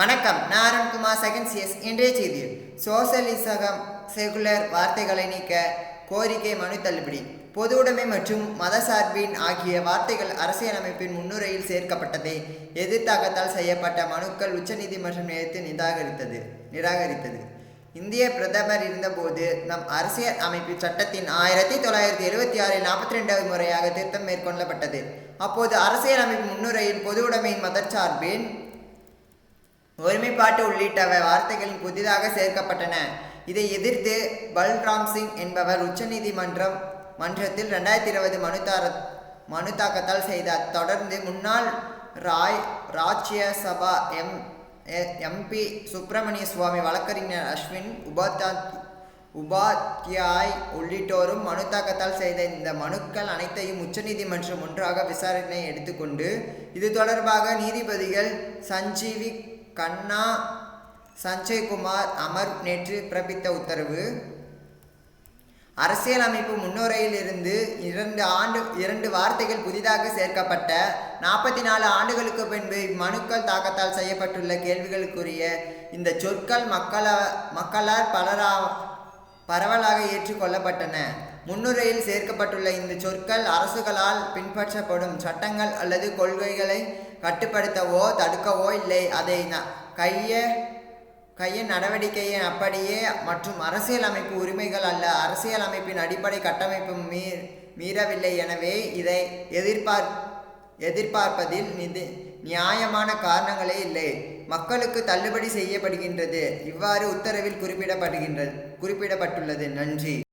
வணக்கம். நான் Arunkumar second CS இன்றைய செய்தியில் சோசலிசகம் செகுலர் வார்த்தைகளை நீக்க கோரிக்கை மனு தள்ளுபடி. பொது உடைமை மற்றும் மதசார்பின் ஆகிய வார்த்தைகள் அரசியலமைப்பின் முன்னுரையில் சேர்க்கப்பட்டதை. எதிர்த்தாக்கத்தால் செய்யப்பட்ட மனுக்கள் உச்சநீதிமன்றம் நிலைத்து நிராகரித்தது. நிராகரித்தது. இந்திய பிரதமர் இருந்தபோது நம் அரசியல் அமைப்பு சட்டத்தின் ஆயிரத்தி தொள்ளாயிரத்தி எழுபத்தி ஆறில் நாற்பத்தி ரெண்டாவது முறையாக திருத்தம் மேற்கொள்ளப்பட்டது. அப்போது அரசியல் அமைப்பு முன்னுரையில் பொது உடைமையின் மதச்சார்பின் ஒருமைப்பாட்டு உள்ளிட்ட வார்த்தைகள் புதிதாக சேர்க்கப்பட்டன. இதை எதிர்த்து பல்ராம் சிங் என்பவர் உச்சநீதிமன்றம் மன்றத்தில் ரெண்டாயிரத்தி இருபது மனுதார மனு தாக்கத்தால் செய்தார் தொடர்ந்து முன்னாள் ராய் ராஜ்ய சபா எம் எம்பி சுப்பிரமணிய சுவாமி வழக்கறிஞர் அஸ்வின் உபாத்தா உபாத்யாய் உள்ளிட்டோரும் மனு தாக்கத்தால் செய்த இந்த மனுக்கள் அனைத்தையும் உச்சநீதிமன்றம் ஒன்றாக விசாரணை எடுத்துக்கொண்டு இது தொடர்பாக நீதிபதிகள் சஞ்சீவி கண்ணா சஞ்சய்குமார் அமர் நேற்று பிறப்பித்த உத்தரவு. அரசியலமைப்பு முன்னுரையிலிருந்து இரண்டு ஆண்டு இரண்டு வார்த்தைகள் புதிதாக சேர்க்கப்பட்ட நாற்பத்தி நாலு ஆண்டுகளுக்கு பின்பு இம்மனுக்கள் தாக்கத்தால் செய்யப்பட்டுள்ள கேள்விகளுக்குரிய இந்த சொற்கள் மக்கள மக்களால் பலரா பரவலாக ஏற்றுக்கொள்ளப்பட்டன. முன்னுரையில் சேர்க்கப்பட்டுள்ள இந்த சொற்கள் அரசுகளால் பின்பற்றப்படும் சட்டங்கள் அல்லது கொள்கைகளை கட்டுப்படுத்தவோ தடுக்கவோ இல்லை. அதை ந கைய கையின் நடவடிக்கையை அப்படியே மற்றும் அரசியலமைப்பு உரிமைகள் அல்ல அரசியலமைப்பின் அடிப்படை கட்டமைப்பு மீ மீறவில்லை. எனவே இதை எதிர்பார் எதிர்பார்ப்பதில் நிதி நியாயமான காரணங்களே இல்லை. மக்களுக்கு தள்ளுபடி செய்யப்படுகின்றது. இவ்வாறு உத்தரவில் குறிப்பிடப்படுகின்றது குறிப்பிடப்பட்டுள்ளது. நன்றி.